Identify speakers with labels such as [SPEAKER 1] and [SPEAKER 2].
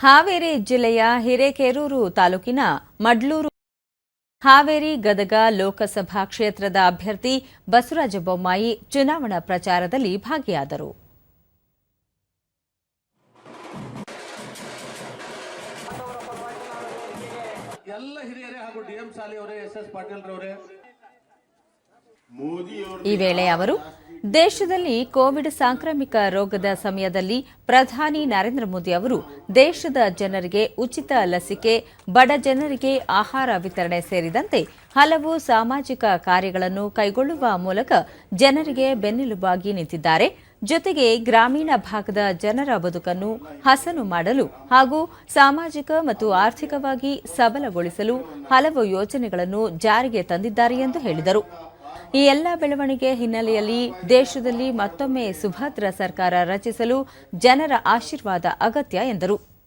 [SPEAKER 1] ಹಾವೇರಿ ಜಿಲ್ಲೆಯ ಹಿರೇಕೆರೂರು ತಾಲೂಕಿನ ಮಡ್ಲೂರು ಹಾವೇರಿ ಗದಗ ಲೋಕಸಭಾ ಕ್ಷೇತ್ರದ ಅಭ್ಯರ್ಥಿ ಬಸವರಾಜ ಬೊಮ್ಮಾಯಿ ಚುನಾವಣಾ ಪ್ರಚಾರದಲ್ಲಿ ಭಾಗಿಯಾದರು.
[SPEAKER 2] ಎಲ್ಲ ಹಿರಿಯರೇ ಹಾಗೂ ಡಿ ಎಂ ಸಾಲಿ ಅವರೇ ಎಸ್ ಎಸ್ ಪಾಟೀಲ್ ರವರೇ
[SPEAKER 1] ಈ ವೇಳೆ ಅವರು ದೇಶದಲ್ಲಿ ಕೋವಿಡ್ ಸಾಂಕ್ರಾಮಿಕ ರೋಗದ ಸಮಯದಲ್ಲಿ ಪ್ರಧಾನಿ ನರೇಂದ್ರ ಮೋದಿ ಅವರು ದೇಶದ ಜನರಿಗೆ ಉಚಿತ ಲಸಿಕೆ, ಬಡ ಜನರಿಗೆ ಆಹಾರ ವಿತರಣೆ ಸೇರಿದಂತೆ ಹಲವು ಸಾಮಾಜಿಕ ಕಾರ್ಯಗಳನ್ನು ಕೈಗೊಳ್ಳುವ ಮೂಲಕ ಜನರಿಗೆ ಬೆನ್ನೆಲುಬಾಗಿ ನಿಂತಿದ್ದಾರೆ. ಜೊತೆಗೆ ಗ್ರಾಮೀಣ ಭಾಗದ ಜನರ ಬದುಕನ್ನು ಹಸನು ಮಾಡಲು ಹಾಗೂ ಸಾಮಾಜಿಕ ಮತ್ತು ಆರ್ಥಿಕವಾಗಿ ಸಬಲಗೊಳಿಸಲು ಹಲವು ಯೋಜನೆಗಳನ್ನು ಜಾರಿಗೆ ತಂದಿದ್ದಾರೆ ಎಂದು ಹೇಳಿದರು. ಈ ಎಲ್ಲ ಬೆಳವಣಿಗೆ ಹಿನ್ನೆಲೆಯಲ್ಲಿ ದೇಶದಲ್ಲಿ ಮತ್ತೊಮ್ಮೆ ಸುಭದ್ರ ಸರ್ಕಾರ ರಚಿಸಲು ಜನರ ಆಶೀರ್ವಾದ ಅಗತ್ಯ ಎಂದರು.